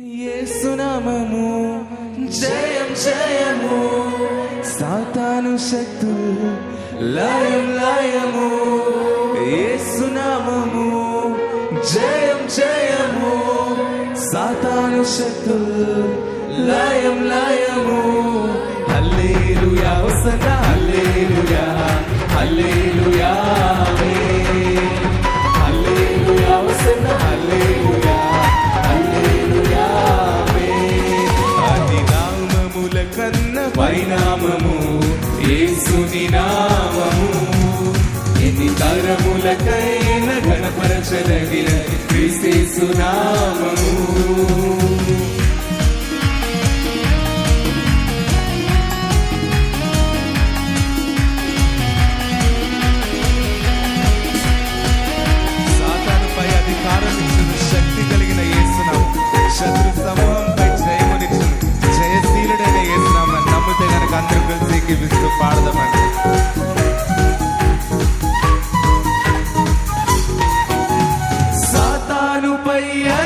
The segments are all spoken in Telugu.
యేసునామము జయం జయము. సాతాను శక్తులు లయం లయము. యేసునామము జయం జయము. సాతాను శక్తులు లయం లయము. హల్లెలూయా హల్లెలూయా హల్లెలూయా. యేసుని నామము. ఎన్ని తరములకైన గణపరచదగిన క్రీస్తు నామము. وياك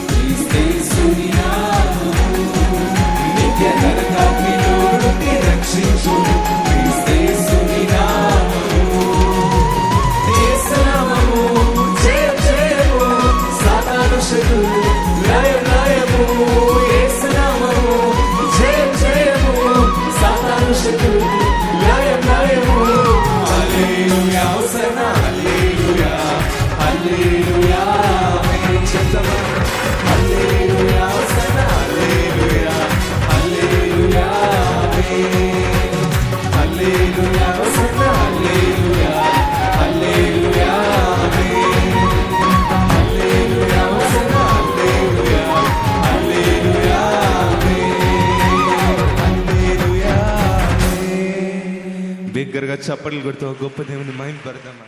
బిగ్గరగా చప్పట్లు కొడుతూ గొప్ప దేవుని మైండ్ పెడతామా